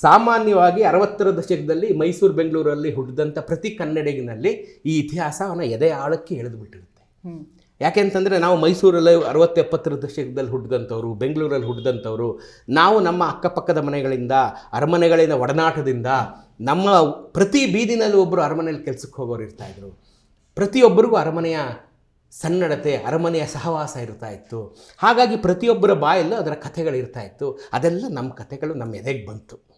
ಸಾಮಾನ್ಯವಾಗಿ ಅರವತ್ತರ ದಶಕದಲ್ಲಿ ಮೈಸೂರು ಬೆಂಗಳೂರಲ್ಲಿ ಹುಟ್ಟಿದಂಥ ಪ್ರತಿ ಕನ್ನಡಿಗನಲ್ಲಿ ಈ ಇತಿಹಾಸವನ್ನು ಎದೆ ಆಳಕ್ಕೆ ಎಳೆದು ಬಿಟ್ಟಿರುತ್ತೆ. ಯಾಕೆ ಯಾಕೆಂತಂದರೆ ನಾವು ಮೈಸೂರಲ್ಲಿ ಅರವತ್ತೆಪ್ಪತ್ತರ ದಶಕದಲ್ಲಿ ಹುಟ್ಟಿದಂಥವ್ರು ಬೆಂಗಳೂರಲ್ಲಿ ಹುಟ್ಟಿದಂಥವ್ರು ನಾವು ನಮ್ಮ ಅಕ್ಕಪಕ್ಕದ ಮನೆಗಳಿಂದ ಅರಮನೆಗಳಿಂದ ಒಡನಾಟದಿಂದ ನಮ್ಮ ಪ್ರತಿ ಬೀದಿನಲ್ಲೂ ಒಬ್ಬರು ಅರಮನೆಯಲ್ಲಿ ಕೆಲಸಕ್ಕೆ ಹೋಗೋರು ಇರ್ತಾಯಿದ್ರು ಪ್ರತಿಯೊಬ್ಬರಿಗೂ ಅರಮನೆಯ ಸನ್ನಡತೆ ಅರಮನೆಯ ಸಹವಾಸ ಇರ್ತಾ ಇತ್ತು. ಹಾಗಾಗಿ ಪ್ರತಿಯೊಬ್ಬರ ಬಾಯಲ್ಲೂ ಅದರ ಕಥೆಗಳಿರ್ತಾ ಇತ್ತು. ಅದೆಲ್ಲ ನಮ್ಮ ಕಥೆಗಳು ನಮ್ಮ ಎದೆಗೆ ಬಂತು.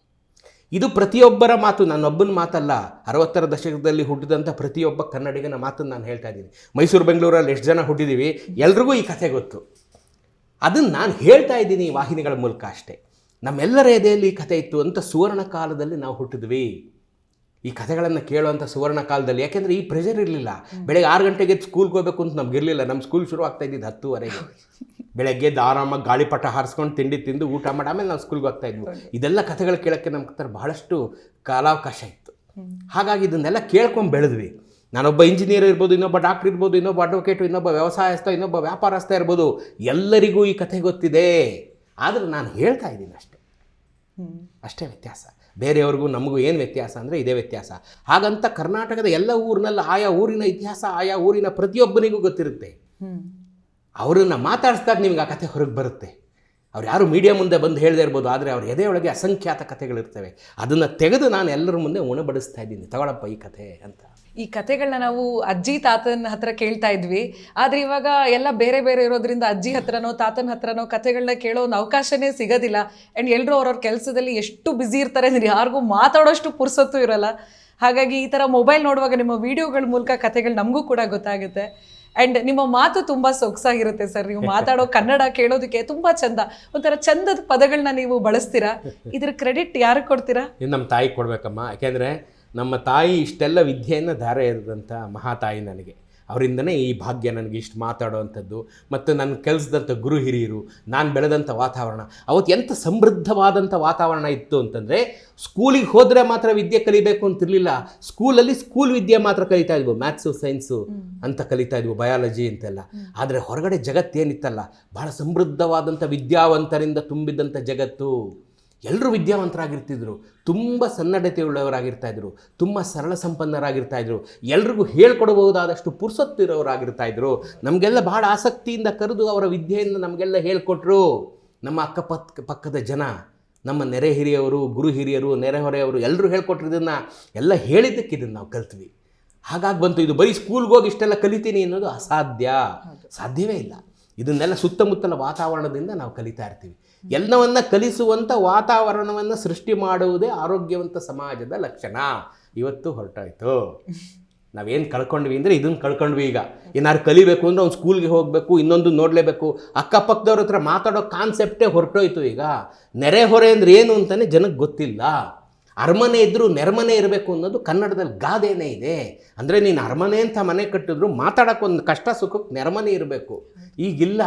ಇದು ಪ್ರತಿಯೊಬ್ಬರ ಮಾತು ನನ್ನೊಬ್ಬನ ಮಾತಲ್ಲ. ಅರವತ್ತರ ದಶಕದಲ್ಲಿ ಹುಟ್ಟಿದಂಥ ಪ್ರತಿಯೊಬ್ಬ ಕನ್ನಡಿಗನ ಮಾತನ್ನು ನಾನು ಹೇಳ್ತಾ ಇದ್ದೀನಿ. ಮೈಸೂರು, ಬೆಂಗಳೂರಲ್ಲಿ ಎಷ್ಟು ಜನ ಹುಟ್ಟಿದ್ದೀವಿ ಎಲ್ರಿಗೂ ಈ ಕಥೆ ಗೊತ್ತು. ಅದನ್ನು ನಾನು ಹೇಳ್ತಾ ಇದ್ದೀನಿ ಈ ವಾಹಿನಿಗಳ ಮೂಲಕ ಅಷ್ಟೇ. ನಮ್ಮೆಲ್ಲರ ಎದೆಯಲ್ಲಿ ಈ ಕಥೆ ಇತ್ತು ಅಂತ ಸುವರ್ಣ ಕಾಲದಲ್ಲಿ ನಾವು ಹುಟ್ಟಿದ್ವಿ. ಈ ಕಥೆಗಳನ್ನು ಕೇಳುವಂಥ ಸುವರ್ಣ ಕಾಲದಲ್ಲಿ. ಯಾಕೆಂದರೆ ಈ ಪ್ರೆಷರ್ ಇರಲಿಲ್ಲ. ಬೆಳಗ್ಗೆ ಆರು ಗಂಟೆಗೆ ಸ್ಕೂಲ್ಗೆ ಹೋಗಬೇಕು ಅಂತ ನಮ್ಗೆ ಇರಲಿಲ್ಲ. ನಮ್ಮ ಸ್ಕೂಲ್ ಶುರು ಆಗ್ತಾ ಇದ್ದಿದ್ದು ಹತ್ತುವರೆಗೆ. ಬೆಳಗ್ಗೆ ಆರಾಮಾಗಿ ಗಾಳಿಪಟ ಹಾರಿಸ್ಕೊಂಡು ತಿಂಡಿ ತಿಂದು ಊಟ ಮಾಡಿ ಆಮೇಲೆ ನಾವು ಸ್ಕೂಲ್ಗೆ ಹೋಗ್ತಾ ಇದ್ವಿ. ಇದೆಲ್ಲ ಕಥೆಗಳು ಕೇಳೋಕ್ಕೆ ನಮ್ಮ ಥರ ಬಹಳಷ್ಟು ಕಾಲಾವಕಾಶ ಇತ್ತು. ಹಾಗಾಗಿ ಇದನ್ನೆಲ್ಲ ಕೇಳ್ಕೊಂಡು ಬೆಳೆದ್ವಿ. ನಾನೊಬ್ಬ ಇಂಜಿನಿಯರ್ ಇರ್ಬೋದು ಇನ್ನೊಬ್ಬ ಡಾಕ್ಟರ್ ಇರ್ಬೋದು ಇನ್ನೊಬ್ಬ ಅಡ್ವೊಕೇಟು ಇನ್ನೊಬ್ಬ ವ್ಯವಸಾಯಸ್ಥ ಇನ್ನೊಬ್ಬ ವ್ಯಾಪಾರಸ್ಥ ಇರ್ಬೋದು. ಎಲ್ಲರಿಗೂ ಈ ಕಥೆ ಗೊತ್ತಿದೆ. ಆದರೆ ನಾನು ಹೇಳ್ತಾ ಇದ್ದೀನಿ ಅಷ್ಟೇ. ಅಷ್ಟೇ ವ್ಯತ್ಯಾಸ. ಬೇರೆಯವ್ರಿಗೂ ನಮಗೂ ಏನು ವ್ಯತ್ಯಾಸ ಅಂದರೆ ಇದೇ ವ್ಯತ್ಯಾಸ. ಹಾಗಂತ ಕರ್ನಾಟಕದ ಎಲ್ಲ ಊರಿನಲ್ಲಿ ಆಯಾ ಊರಿನ ಇತಿಹಾಸ ಆಯಾ ಊರಿನ ಪ್ರತಿಯೊಬ್ಬನಿಗೂ ಗೊತ್ತಿರುತ್ತೆ. ಅವರನ್ನು ಮಾತಾಡಿಸಿದಾಗ ನಿಮ್ಗೆ ಆ ಕಥೆ ಹೊರಗೆ ಬರುತ್ತೆ. ಅವ್ರು ಯಾರು ಮೀಡಿಯಾ ಮುಂದೆ ಬಂದು ಹೇಳದೇ ಇರ್ಬೋದು, ಆದರೆ ಅವ್ರ ಎದೆಯೊಳಗೆ ಅಸಂಖ್ಯಾತ ಕಥೆಗಳಿರ್ತವೆ. ಅದನ್ನು ತೆಗೆದು ನಾನು ಎಲ್ಲರ ಮುಂದೆ ಉಣಬಡಿಸ್ತಾ ಇದ್ದೀನಿ. ತಗೊಳಪ್ಪ ಈ ಕಥೆ ಅಂತ. ಈ ಕಥೆಗಳನ್ನ ನಾವು ಅಜ್ಜಿ ತಾತನ ಹತ್ರ ಕೇಳ್ತಾ ಇದ್ವಿ. ಆದರೆ ಇವಾಗ ಎಲ್ಲ ಬೇರೆ ಬೇರೆ ಇರೋದ್ರಿಂದ ಅಜ್ಜಿ ಹತ್ರನೋ, ತಾತನ ಹತ್ರನೋ ಕಥೆಗಳನ್ನ ಕೇಳೋ ಒಂದು ಅವಕಾಶನೇ ಸಿಗೋದಿಲ್ಲ. ಆ್ಯಂಡ್ ಎಲ್ಲರೂ ಅವ್ರವ್ರ ಕೆಲಸದಲ್ಲಿ ಎಷ್ಟು ಬ್ಯುಸಿ ಇರ್ತಾರೆ ಅಂದ್ರೆ ಯಾರಿಗೂ ಮಾತಾಡೋಷ್ಟು ಪುರ್ಸೊತ್ತು ಇರಲ್ಲ. ಹಾಗಾಗಿ ಈ ಥರ ಮೊಬೈಲ್ ನೋಡುವಾಗ ನಿಮ್ಮ ವಿಡಿಯೋಗಳ ಮೂಲಕ ಕಥೆಗಳು ನಮಗೂ ಕೂಡ ಗೊತ್ತಾಗುತ್ತೆ. ಆ್ಯಂಡ್ ನಿಮ್ಮ ಮಾತು ತುಂಬಾ ಸೊಗಸಾಗಿರುತ್ತೆ ಸರ್ ನೀವು ಮಾತಾಡೋ ಕನ್ನಡ ಕೇಳೋದಕ್ಕೆ ತುಂಬಾ ಚಂದ. ಒಂಥರ ಚಂದದ ಪದಗಳನ್ನ ನೀವು ಬಳಸ್ತೀರಾ? ಇದ್ರ ಕ್ರೆಡಿಟ್ ಯಾರು ಕೊಡ್ತೀರಾ? ನಮ್ಮ ತಾಯಿ ಕೊಡ್ಬೇಕಮ್ಮ. ಯಾಕೆಂದ್ರೆ ನಮ್ಮ ತಾಯಿ ಇಷ್ಟೆಲ್ಲ ವಿದ್ಯೆಯನ್ನು ಧಾರೆ ಎರೆದಂಥ ಮಹಾತಾಯಿ ನನಗೆ. ಅವರಿಂದನೇ ಈ ಭಾಗ್ಯ ನನಗೆ ಇಷ್ಟು ಮಾತಾಡುವಂಥದ್ದು. ಮತ್ತು ನನ್ನ ಕೆಲಸದಂಥ ಗುರು ಹಿರಿಯರು ನಾನು ಬೆಳೆದಂಥ ವಾತಾವರಣ ಅವತ್ತು ಎಂಥ ಸಮೃದ್ಧವಾದಂಥ ವಾತಾವರಣ ಇತ್ತು ಅಂತಂದರೆ ಸ್ಕೂಲಿಗೆ ಹೋದರೆ ಮಾತ್ರ ವಿದ್ಯೆ ಕಲಿಬೇಕು ಅಂತಿರಲಿಲ್ಲ. ಸ್ಕೂಲಲ್ಲಿ ಸ್ಕೂಲ್ ವಿದ್ಯೆ ಮಾತ್ರ ಕಲಿತಾ ಇದ್ವು ಮ್ಯಾಥ್ಸು ಸೈನ್ಸು ಅಂತ ಕಲಿತಾ ಇದ್ವು ಬಯಾಲಜಿ ಅಂತೆಲ್ಲ. ಆದರೆ ಹೊರಗಡೆ ಜಗತ್ತೇನಿತ್ತಲ್ಲ ಭಾಳ ಸಮೃದ್ಧವಾದಂಥ ವಿದ್ಯಾವಂತರಿಂದ ತುಂಬಿದಂಥ ಜಗತ್ತು. ಎಲ್ಲರೂ ವಿದ್ಯಾವಂತರಾಗಿರ್ತಿದ್ರು. ತುಂಬ ಸನ್ನಡತೆಯುಳ್ಳವರಾಗಿರ್ತಾ ಇದ್ರು. ತುಂಬ ಸರಳ ಸಂಪನ್ನರಾಗಿರ್ತಾಯಿದ್ರು ಎಲ್ರಿಗೂ ಹೇಳ್ಕೊಡಬಹುದಾದಷ್ಟು ಪುರುಸತ್ತು ಇರೋರಾಗಿರ್ತಾಯಿದ್ರು ನಮಗೆಲ್ಲ ಭಾಳ ಆಸಕ್ತಿಯಿಂದ ಕರೆದು ಅವರ ವಿದ್ಯೆಯಿಂದ ನಮಗೆಲ್ಲ ಹೇಳ್ಕೊಟ್ರು. ನಮ್ಮ ಅಕ್ಕಪಕ್ಕ ಪಕ್ಕದ ಜನ ನಮ್ಮ ನೆರೆ ಹಿರಿಯವರು ಗುರು ಹಿರಿಯರು ನೆರೆಹೊರೆಯವರು ಎಲ್ಲರೂ ಹೇಳ್ಕೊಟ್ರು ಇದನ್ನು ಎಲ್ಲ ಹೇಳಿದ್ದಕ್ಕೆ ಇದನ್ನು ನಾವು ಕಲ್ತ್ವಿ. ಹಾಗಾಗಿ ಬಂತು ಇದು ಬರೀ ಸ್ಕೂಲ್ಗೆ ಹೋಗಿ ಇಷ್ಟೆಲ್ಲ ಕಲಿತೀನಿ ಅನ್ನೋದು ಅಸಾಧ್ಯ. ಸಾಧ್ಯವೇ ಇಲ್ಲ. ಇದನ್ನೆಲ್ಲ ಸುತ್ತಮುತ್ತಲ ವಾತಾವರಣದಿಂದ ನಾವು ಕಲಿತಾ ಇರ್ತೀವಿ. ಎಲ್ಲವನ್ನ ಕಲಿಸುವಂಥ ವಾತಾವರಣವನ್ನು ಸೃಷ್ಟಿ ಮಾಡುವುದೇ ಆರೋಗ್ಯವಂತ ಸಮಾಜದ ಲಕ್ಷಣ. ಇವತ್ತು ಹೊರಟಾಯ್ತು. ನಾವೇನು ಕಳ್ಕೊಂಡ್ವಿ ಅಂದರೆ ಇದನ್ನು ಕಳ್ಕೊಂಡ್ವಿ ಈಗ. ಏನಾದ್ರು ಕಲಿಬೇಕು ಅಂದರೆ ಅವ್ನು ಸ್ಕೂಲ್ಗೆ ಹೋಗಬೇಕು, ಇನ್ನೊಂದು ನೋಡಲೇಬೇಕು. ಅಕ್ಕಪಕ್ಕದವ್ರ ಹತ್ರ ಮಾತಾಡೋ ಕಾನ್ಸೆಪ್ಟೇ ಹೊರಟೋಯ್ತು ಈಗ. ನೆರೆಹೊರೆ ಅಂದ್ರೆ ಏನು ಅಂತಲೇ ಜನಕ್ಕೆ ಗೊತ್ತಿಲ್ಲ. ಅರಮನೆ ಇದ್ದರೂ ನೆರಮನೆ ಇರಬೇಕು ಅನ್ನೋದು ಕನ್ನಡದಲ್ಲಿ ಗಾದೆನೇ ಇದೆ. ಅಂದರೆ ನೀನು ಅರಮನೆ ಅಂತ ಮನೆ ಕಟ್ಟಿದ್ರು ಮಾತಾಡೋಕ್ಕೊಂದು ಕಷ್ಟ ಸುಖಕ್ಕೆ ನೆರಮನೆ ಇರಬೇಕು. ಈಗಿಲ್ಲ.